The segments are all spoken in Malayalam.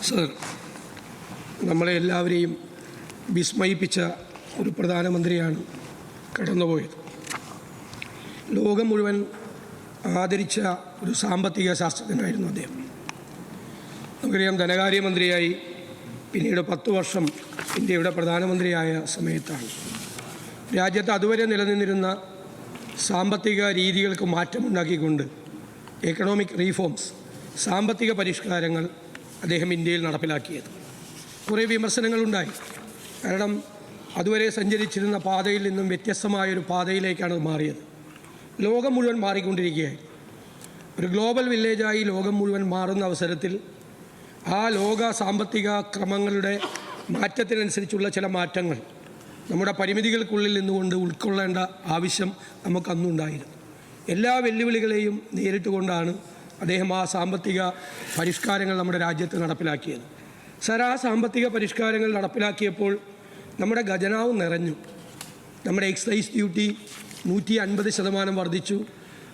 സർ നമ്മളെ എല്ലാവരെയും വിസ്മയിപ്പിച്ച ഒരു പ്രധാനമന്ത്രിയാണ് കടന്നുപോയത്. ലോകം മുഴുവൻ ആദരിച്ച ഒരു സാമ്പത്തിക ശാസ്ത്രജ്ഞനായിരുന്നു അദ്ദേഹം. നമുക്കറിയാം ധനകാര്യമന്ത്രിയായി പിന്നീട് പത്ത് വർഷം ഇന്ത്യയുടെ പ്രധാനമന്ത്രിയായ സമയത്താണ്. രാജ്യത്ത് അതുവരെ നിലനിന്നിരുന്ന സാമ്പത്തിക രീതികൾക്ക് മാറ്റമുണ്ടാക്കിക്കൊണ്ട് എക്കണോമിക് റീഫോംസ് സാമ്പത്തിക പരിഷ്കാരങ്ങൾ അദ്ദേഹം ഇന്ത്യയിൽ നടപ്പിലാക്കിയത്. കുറേ വിമർശനങ്ങളുണ്ടായി. കാരണം അതുവരെ സഞ്ചരിച്ചിരുന്ന പാതയിൽ നിന്നും വ്യത്യസ്തമായൊരു പാതയിലേക്കാണ് മാറിയത്. ലോകം മുഴുവൻ മാറിക്കൊണ്ടിരിക്കുകയായി. ഒരു ഗ്ലോബൽ വില്ലേജായി ലോകം മുഴുവൻ മാറുന്ന അവസരത്തിൽ ആ ലോക സാമ്പത്തിക ക്രമങ്ങളുടെ മാറ്റത്തിനനുസരിച്ചുള്ള ചില മാറ്റങ്ങൾ നമ്മുടെ പരിമിതികൾക്കുള്ളിൽ നിന്നുകൊണ്ട് ഉൾക്കൊള്ളേണ്ട ആവശ്യം നമുക്കന്നുണ്ടായിരുന്നു എല്ലാ വെല്ലുവിളികളെയും നേരിട്ടുകൊണ്ടാണ് അദ്ദേഹം ആ സാമ്പത്തിക പരിഷ്കാരങ്ങൾ നമ്മുടെ രാജ്യത്ത് നടപ്പിലാക്കിയത്. സർ ആ സാമ്പത്തിക പരിഷ്കാരങ്ങൾ നടപ്പിലാക്കിയപ്പോൾ നമ്മുടെ ഖജനാവ് നിറഞ്ഞു. നമ്മുടെ എക്സൈസ് ഡ്യൂട്ടി നൂറ്റി അൻപത് ശതമാനം വർദ്ധിച്ചു.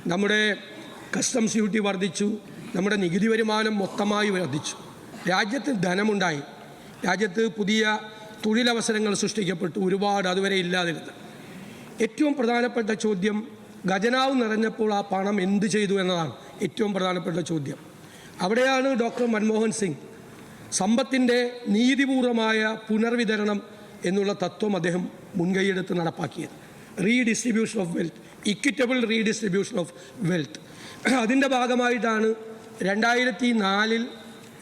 നമ്മുടെ കസ്റ്റംസ് ഡ്യൂട്ടി വർദ്ധിച്ചു. നമ്മുടെ നികുതി വരുമാനം മൊത്തമായി വർദ്ധിച്ചു. രാജ്യത്ത് ധനമുണ്ടായി. രാജ്യത്ത് പുതിയ തൊഴിലവസരങ്ങൾ സൃഷ്ടിക്കപ്പെട്ടു. ഒരുപാട് അതുവരെ ഇല്ലാതിരുന്നത്. ഏറ്റവും പ്രധാനപ്പെട്ട ചോദ്യം ഖജനാവ് നിറഞ്ഞപ്പോൾ ആ പണം എന്ത് ചെയ്തു എന്നതാണ് ഏറ്റവും പ്രധാനപ്പെട്ട ചോദ്യം. അവിടെയാണ് ഡോക്ടർ മൻമോഹൻ സിംഗ് സമ്പത്തിന്റെ നീതിപൂർവമായ പുനർവിതരണം എന്നുള്ള തത്വം അദ്ദേഹം മുൻകൈയെടുത്ത് നടപ്പാക്കിയത്. Redistribution of wealth equitable redistribution of wealth. അതിന്റെ ഭാഗമായിട്ടാണ് രണ്ടായിരത്തി നാലിൽ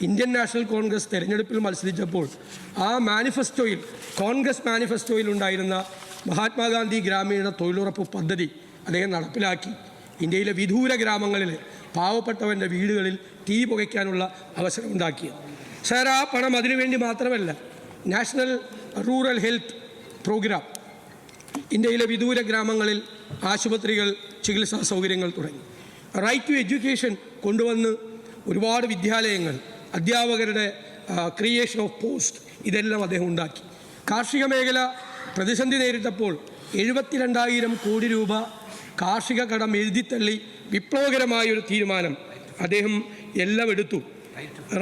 ഇന്ത്യൻ നാഷണൽ കോൺഗ്രസ് തെരഞ്ഞെടുപ്പിൽ മത്സരിച്ചപ്പോൾ ആ മാനിഫെസ്റ്റോയിൽ കോൺഗ്രസ് മാനിഫെസ്റ്റോയിൽ ഉണ്ടായിരുന്ന മഹാത്മാഗാന്ധി ഗ്രാമീണ തൊഴിലുറപ്പ് പദ്ധതി അദ്ദേഹം നടപ്പിലാക്കി. ഇന്ത്യയിലെ വിദൂര ഗ്രാമങ്ങളിൽ പാവപ്പെട്ടവന്റെ വീടുകളിൽ തീ പുകയ്ക്കാനുള്ള അവസരം ഉണ്ടാക്കിയത്. സാർ ആ പണം അതിനുവേണ്ടി മാത്രമല്ല നാഷണൽ റൂറൽ ഹെൽത്ത് പ്രോഗ്രാം ഇന്ത്യയിലെ വിദൂര ഗ്രാമങ്ങളിൽ ആശുപത്രികൾ ചികിത്സാ സൗകര്യങ്ങൾ തുടങ്ങി. റൈറ്റ് ടു എഡ്യൂക്കേഷൻ കൊണ്ടുവന്ന് ഒരുപാട് വിദ്യാലയങ്ങൾ അധ്യാപകരുടെ ക്രിയേഷൻ ഓഫ് പോസ്റ്റ് ഇതെല്ലാം അദ്ദേഹം ഉണ്ടാക്കി. കാർഷിക മേഖല പ്രതിസന്ധി നേരിട്ടപ്പോൾ എഴുപത്തിരണ്ടായിരം കോടി രൂപ കാർഷിക കടം എഴുതിത്തള്ളി വിപ്ലവകരമായ ഒരു തീരുമാനം അദ്ദേഹം എല്ലാം എടുത്തു.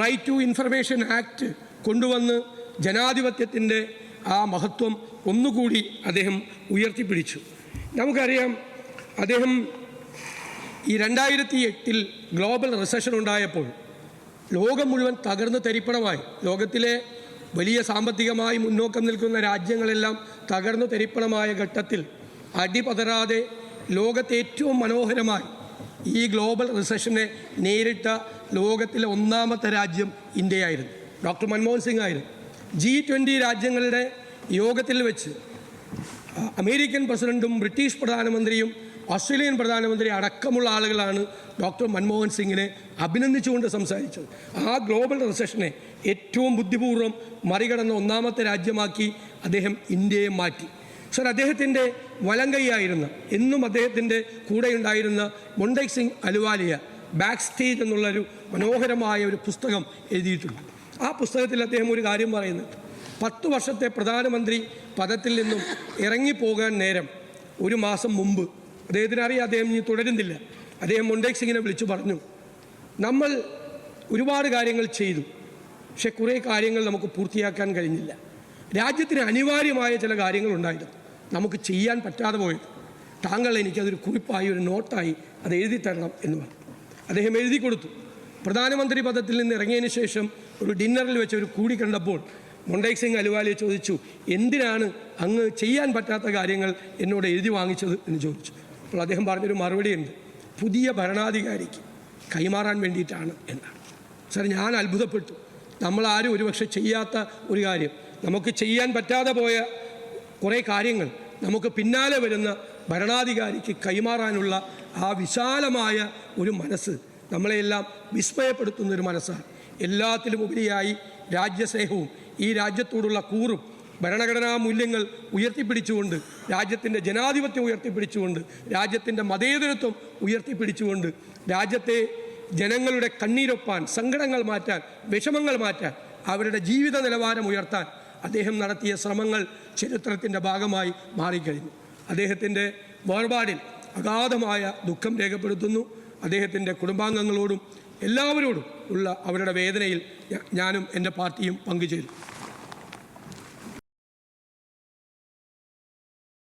റൈറ്റ് ടു ഇൻഫർമേഷൻ ആക്ട് കൊണ്ടുവന്ന് ജനാധിപത്യത്തിന്റെ ആ മഹത്വം ഒന്നുകൂടി അദ്ദേഹം ഉയർത്തിപ്പിടിച്ചു. നമുക്കറിയാം അദ്ദേഹം ഈ രണ്ടായിരത്തി എട്ടിൽ ഗ്ലോബൽ റിസഷൻ ഉണ്ടായപ്പോൾ ലോകം മുഴുവൻ തകർന്ന് തരിപ്പണമായി. ലോകത്തിലെ വലിയ സാമ്പത്തികമായി മുന്നോക്കം നിൽക്കുന്ന രാജ്യങ്ങളെല്ലാം തകർന്നു തരിപ്പണമായ ഘട്ടത്തിൽ അടിപതരാതെ ലോകത്തെ ഏറ്റവും മനോഹരമായി ഈ ഗ്ലോബൽ റിസഷനെ നേരിട്ട ലോകത്തിലെ ഒന്നാമത്തെ രാജ്യം ഇന്ത്യയായിരുന്നു. ഡോക്ടർ മൻമോഹൻ സിംഗ് ആയിരുന്നു ജി ട്വന്റി രാജ്യങ്ങളുടെ യോഗത്തിൽ വെച്ച് അമേരിക്കൻ പ്രസിഡന്റും ബ്രിട്ടീഷ് പ്രധാനമന്ത്രിയും ഓസ്ട്രേലിയൻ പ്രധാനമന്ത്രി അടക്കമുള്ള ആളുകളാണ് ഡോക്ടർ മൻമോഹൻ സിംഗിനെ അഭിനന്ദിച്ചുകൊണ്ട് സംസാരിച്ചത്. ആ ഗ്ലോബൽ റിസഷനെ ഏറ്റവും ബുദ്ധിപൂർവം മറികടന്ന ഒന്നാമത്തെ രാജ്യമാക്കി അദ്ദേഹം ഇന്ത്യയെ മാറ്റി. സർ അദ്ദേഹത്തിന്റെ വലങ്കൈയായിരുന്ന എന്നും അദ്ദേഹത്തിന്റെ കൂടെയുണ്ടായിരുന്ന മൊണ്ടൈക് സിംഗ് അലുവാലിയ ബാക്ക് സ്റ്റേജ് എന്നുള്ളൊരു മനോഹരമായ ഒരു പുസ്തകം എഴുതിയിട്ടുണ്ട്. ആ പുസ്തകത്തിൽ അദ്ദേഹം ഒരു കാര്യം പറയുന്നുണ്ട് പത്ത് വർഷത്തെ പ്രധാനമന്ത്രി പദത്തിൽ നിന്നും ഇറങ്ങിപ്പോകാൻ നേരം ഒരു മാസം മുമ്പ് അദ്ദേഹത്തിന് അറിയാം അദ്ദേഹം ഇനി തുടരുന്നില്ല. അദ്ദേഹം മൊണ്ടേക് സിംഗിനെ വിളിച്ചു പറഞ്ഞു നമ്മൾ ഒരുപാട് കാര്യങ്ങൾ ചെയ്തു പക്ഷെ കുറേ കാര്യങ്ങൾ നമുക്ക് പൂർത്തിയാക്കാൻ കഴിഞ്ഞില്ല. രാജ്യത്തിന് അനിവാര്യമായ ചില കാര്യങ്ങളുണ്ടായിരുന്നു നമുക്ക് ചെയ്യാൻ പറ്റാതെ പോയത്. താങ്കൾ എനിക്കതൊരു കുറിപ്പായി ഒരു നോട്ടായി അത് എഴുതി തരണം എന്ന് പറഞ്ഞു. അദ്ദേഹം എഴുതി കൊടുത്തു. പ്രധാനമന്ത്രി പദത്തിൽ നിന്ന് ഇറങ്ങിയതിന് ശേഷം ഒരു ഡിന്നറിൽ വെച്ച് ഒരു കൂടി കണ്ടപ്പോൾ മൊണ്ടേക് സിംഗ് അലുവാലിയെ ചോദിച്ചു എന്തിനാണ് അങ്ങ് ചെയ്യാൻ പറ്റാത്ത കാര്യങ്ങൾ എന്നോട് എഴുതി വാങ്ങിച്ചത്? എന്ന് ചോദിച്ചു. അപ്പോൾ അദ്ദേഹം പറഞ്ഞൊരു മറുപടിയുണ്ട് പുതിയ ഭരണാധികാരിക്ക് കൈമാറാൻ വേണ്ടിയിട്ടാണ് എന്നാണ്. സാർ ഞാൻ അത്ഭുതപ്പെട്ടു. നമ്മളാരും ഒരുപക്ഷെ ചെയ്യാത്ത ഒരു കാര്യം. നമുക്ക് ചെയ്യാൻ പറ്റാതെ പോയ കുറേ കാര്യങ്ങൾ നമുക്ക് പിന്നാലെ വരുന്ന ഭരണാധികാരിക്ക് കൈമാറാനുള്ള ആ വിശാലമായ ഒരു മനസ്സ് നമ്മളെല്ലാം വിസ്മയപ്പെടുത്തുന്ന ഒരു മനസ്സാണ്. എല്ലാത്തിലും ഉപരിയായി രാജ്യസ്നേഹവും ഈ രാജ്യത്തോടുള്ള കൂറും ഭരണഘടനാ മൂല്യങ്ങൾ ഉയർത്തിപ്പിടിച്ചുകൊണ്ട് രാജ്യത്തിന്റെ ജനാധിപത്യം ഉയർത്തിപ്പിടിച്ചുകൊണ്ട് രാജ്യത്തിന്റെ മതേതരത്വം ഉയർത്തിപ്പിടിച്ചുകൊണ്ട് രാജ്യത്തെ ജനങ്ങളുടെ കണ്ണീരൊപ്പാൻ സങ്കടങ്ങൾ മാറ്റാൻ വിഷമങ്ങൾ മാറ്റാൻ അവരുടെ ജീവിത നിലവാരം ഉയർത്താൻ അദ്ദേഹം നടത്തിയ ശ്രമങ്ങൾ ചരിത്രത്തിന്റെ ഭാഗമായി മാറിക്കഴിഞ്ഞു. അദ്ദേഹത്തിന്റെ വേർപാടിൽ അഗാധമായ ദുഃഖം രേഖപ്പെടുത്തുന്നു. അദ്ദേഹത്തിന്റെ കുടുംബാംഗങ്ങളോടും എല്ലാവരോടും ഉള്ള അവരുടെ വേദനയിൽ ഞാനും എന്റെ പാർട്ടിയും പങ്കുചേരും